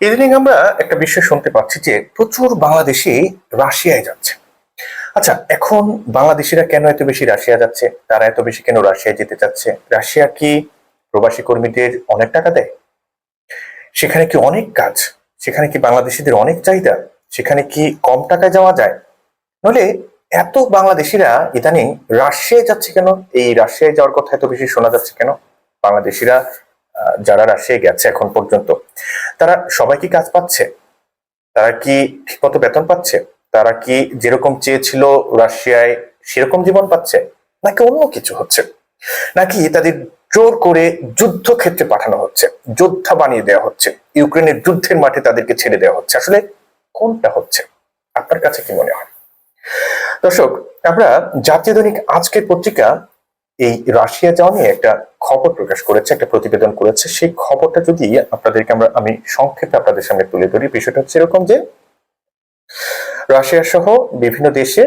ইদানিং আমরা একটা বিষয় শুনতে পাচ্ছি যে প্রচুর বাংলাদেশি রাশিয়ায় যাচ্ছে। আচ্ছা এখন বাংলাদেশিরা কেন এত বেশি রাশিয়া যাচ্ছে? তারা এত বেশি কেন রাশিয়ায় যেতে চাচ্ছে? রাশিয়া কি প্রবাসী কর্মীদের অনেক টাকা দেয়? সেখানে কি অনেক কাজ? সেখানে কি বাংলাদেশিদের অনেক চাহিদা? সেখানে কি কম টাকায় যাওয়া যায়? নলে এত বাংলাদেশিরা ইদানিং রাশিয়ায় যাচ্ছে কেন? এই রাশিয়ায় যাওয়ার কথা এত বেশি শোনা যাচ্ছে কেন? বাংলাদেশিরা যারা রাশিয়ায় গেছে এখন পর্যন্ত, তারা সবাই কি কাজ পাচ্ছে? তারা কি ঠিকমতো বেতন পাচ্ছে? তারা কি যেরকম চেয়েছিল রাশিয়ায় সেরকম জীবন পাচ্ছে? নাকি অন্য কিছু হচ্ছে? নাকি তাদের জোর করে যুদ্ধক্ষেত্রে পাঠানো হচ্ছে, যোদ্ধা বানিয়ে দেওয়া হচ্ছে, ইউক্রেনের যুদ্ধের মাঠে তাদেরকে ছেড়ে দেওয়া হচ্ছে? আসলে কোনটা হচ্ছে? আপনার কাছে কি মনে হয়? দর্শক, আমরা জাতীয় দৈনিক আজকের পত্রিকা এই রাশিয়া যাওয়া নিয়ে একটা খবর প্রকাশ করেছে, একটা প্রতিবেদন করেছে। সেই খবরটা যদি আপনাদেরকে আমরা, আমি সংক্ষেপে আপনাদের সামনে তুলে ধরি, বিষয়টা হচ্ছে এরকম যে রাশিয়া সহ বিভিন্ন দেশে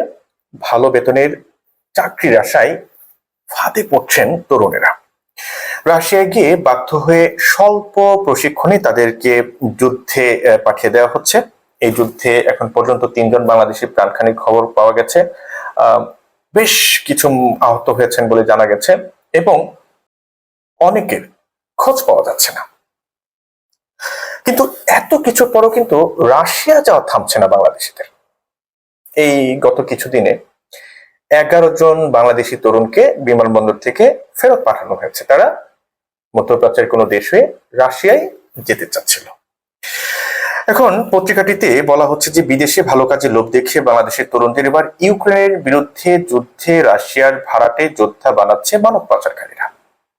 ভালো বেতনের চাকরির আশায় ফাঁদে পড়ছেন তরুণেরা। রাশিয়ায় গিয়ে বাধ্য হয়ে স্বল্প প্রশিক্ষণে তাদেরকে যুদ্ধে পাঠিয়ে দেওয়া হচ্ছে। এই যুদ্ধে এখন পর্যন্ত তিনজন বাংলাদেশি প্রাণখানির খবর পাওয়া গেছে। বেশ কিছু আহত হয়েছেন বলে জানা গেছে এবং অনেকের খোঁজ পাওয়া যাচ্ছে না। কিন্তু এত কিছু পরও কিন্তু রাশিয়া যাওয়া থামছে না বাংলাদেশিদের। এই গত কিছুদিনে এগারো জন বাংলাদেশি তরুণকে বিমানবন্দর থেকে ফেরত পাঠানো হয়েছে। তারা মধ্যপ্রাচ্যের কোনো দেশে রাশিয়ায় যেতে চাচ্ছিল। এখন পত্রিকাটিতে বলা হচ্ছে যে বিদেশে ভালো কাজে লোভ দেখিয়ে বাংলাদেশের তরুণদের এবার ইউক্রেনের বিরুদ্ধে যুদ্ধে রাশিয়ার ভাড়াটে যোদ্ধা বানাচ্ছে মানব পাচারকারীরা।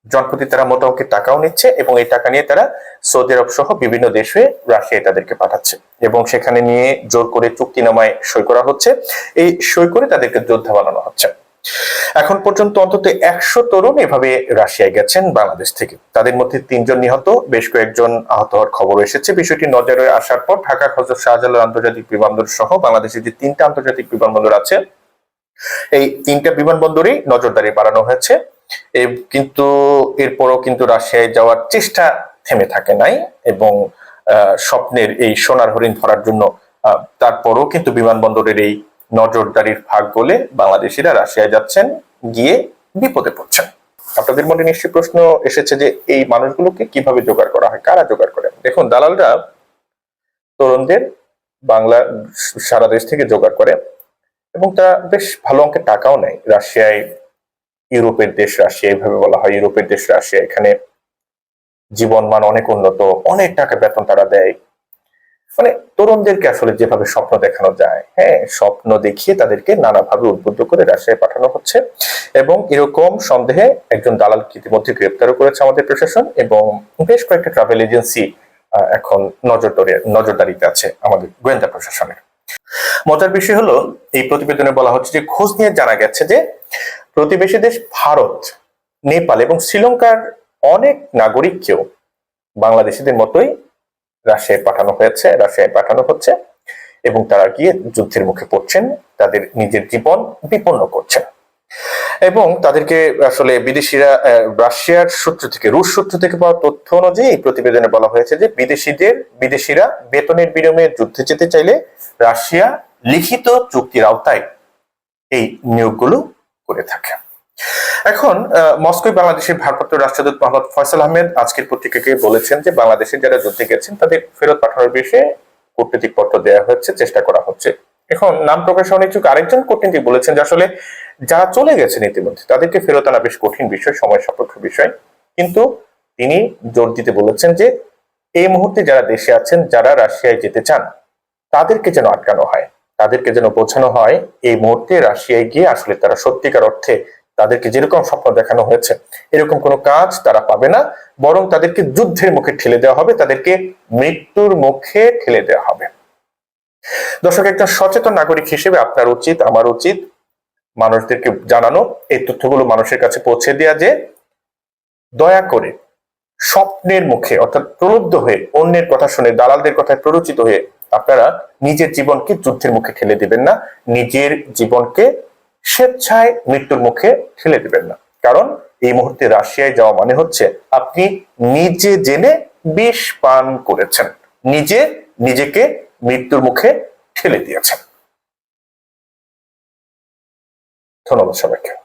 জনপ্রতি তারা মোটা অঙ্কের টাকাও নিচ্ছে এবং এই টাকা নিয়ে তারা সৌদি আরব সহ বিভিন্ন দেশে রাশিয়ায় তাদেরকে পাঠাচ্ছে এবং সেখানে নিয়ে জোর করে চুক্তিনামায় সই করা হচ্ছে। এই সই করে তাদেরকে যোদ্ধা বানানো হচ্ছে। এখন পর্যন্ত অন্তত একশো তরুণ এভাবে রাশিয়ায় গেছেন বাংলাদেশ থেকে। তাদের মধ্যে তিনজন নিহত, বেশ কয়েকজন আহত হওয়ার খবর এসেছে। বিষয়টি নজরে আসার পর ঢাকা হজরত শাহজালাল আন্তর্জাতিক বিমানবন্দর সহ বাংলাদেশের যে তিনটা আন্তর্জাতিক বিমানবন্দর আছে, এই তিনটা বিমানবন্দরেই নজরদারি বাড়ানো হয়েছে। কিন্তু এরপরও কিন্তু রাশিয়ায় যাওয়ার চেষ্টা থেমে থাকে নাই এবং স্বপ্নের এই সোনার হরিণ ধরার জন্য তারপরও কিন্তু বিমানবন্দরের এই নজরদারির ভাগ বলে বাংলাদেশিরা রাশিয়ায় যাচ্ছেন, গিয়ে বিপদে পড়ছেন। আপনাদের মনে নিশ্চয়ই প্রশ্ন এসেছে যে এই মানুষগুলোকে কীভাবে জোগাড় করা হয়, কারা জোগাড় করে? দেখুন, দালালরা তরুণদের বাংলা, সারা দেশ থেকে জোগাড় করে এবং তারা বেশ ভালো অঙ্কের টাকাও নেয়। রাশিয়ায়, ইউরোপের দেশ রাশিয়া, এইভাবে বলা হয়। ইউরোপের দেশ রাশিয়া, এখানে জীবন মান অনেক উন্নত, অনেক টাকা বেতন তারা দেয়। মানে তরুণদেরকে আসলে যেভাবে স্বপ্ন দেখানো যায় হ্যাঁ স্বপ্ন দেখিয়ে তাদেরকে নানাভাবে উদ্বুদ্ধ করে রাশিয়ায় পাঠানো হচ্ছে এবং এরকম সন্দেহে একজন দালালকে ইতিমধ্যে গ্রেপ্তারও করেছে আমাদের প্রশাসন এবং বেশ কয়েকটা ট্রাভেল এজেন্সি এখন নজরদারি নজরদারিতে আছে আমাদের গোয়েন্দা প্রশাসনের। মজার বিষয় হলো, এই প্রতিবেদনে বলা হচ্ছে যে খোঁজ নিয়ে জানা গেছে যে প্রতিবেশী দেশ ভারত, নেপাল এবং শ্রীলঙ্কার অনেক নাগরিককেও বাংলাদেশিদের মতোই রাশিয়ায় পাঠানো হয়েছে, রাশিয়ায় পাঠানো হচ্ছে এবং তারা গিয়ে যুদ্ধের মুখে পড়ছেন, তাদের নিজের জীবন বিপন্ন করছেন। এবং তাদেরকে আসলে বিদেশিরা রাশিয়ার সূত্র থেকে, রুশ সূত্র থেকে পাওয়া তথ্য অনুযায়ী এই প্রতিবেদনে বলা হয়েছে যে বিদেশিদের, বিদেশিরা বেতনের বিনিময়ে যুদ্ধে যেতে চাইলে রাশিয়া লিখিত চুক্তির আওতায় এই নিয়োগগুলো করে থাকে। এখন মস্কোয় বাংলাদেশের ভারপ্রাপ্ত রাষ্ট্রদূত মোহাম্মদ ফয়সাল আহমেদ আজকের পত্রিকাকে বলেছেন যে বাংলাদেশের যারা যুদ্ধে গেছেন, তাদের ফেরত পাঠানোর বিষয়ে কূটনৈতিক পত্র দেওয়া হচ্ছে চেষ্টা করা হচ্ছে। এখন, নাম প্রকাশ অনিচ্ছুক আরেকজন কূটনীতিক বলেছেন যে আসলে যারা চলে গেছেন ইতিমধ্যে, তাদেরকে ফেরত আনা বেশ কঠিন বিষয়, সময় সাপেক্ষ বিষয়। কিন্তু তিনি জোর দিতে বলেছেন যে, এই মুহূর্তে যারা দেশে আছেন, যারা রাশিয়ায় যেতে চান, তাদেরকে যেন আটকানো হয়, তাদেরকে যেন বোঝানো হয়, এই মুহূর্তে রাশিয়ায় গিয়ে আসলে তারা সত্যিকার অর্থে তাদেরকে যেরকম স্বপ্ন দেখানো হয়েছে, এরকম কোনো কাজ তারা পাবে না, বরং তাদেরকে যুদ্ধের মুখে ঠেলে দেওয়া হবে, তাদেরকে মৃত্যুর মুখে ঠেলে দেওয়া হবে। দর্শক, একজন সচেতন নাগরিক হিসেবে আপনার উচিত, আমার উচিত মানুষদেরকে জানানো, এই তথ্যগুলো মানুষের কাছে পৌঁছে দেওয়া যে দয়া করে স্বপ্নের মুখে, অর্থাৎ প্রলুব্ধ হয়ে, অন্যের কথা শুনে, দালালদের কথায় প্ররোচিত হয়ে, আপনারা নিজের জীবনকে যুদ্ধের মুখে ঠেলে দিবেন না, নিজের জীবনকে স্বেচ্ছায় মৃত্যুর মুখে ঠেলে দিবেন না। কারণ এই মুহূর্তে রাশিয়ায় যাওয়া মানে হচ্ছে আপনি নিজে জেনে বিষ পান করেছেন। নিজে নিজেকে মৃত্যুর মুখে ঠেলে দিয়েছেন। ধন্যবাদ সবাইকে।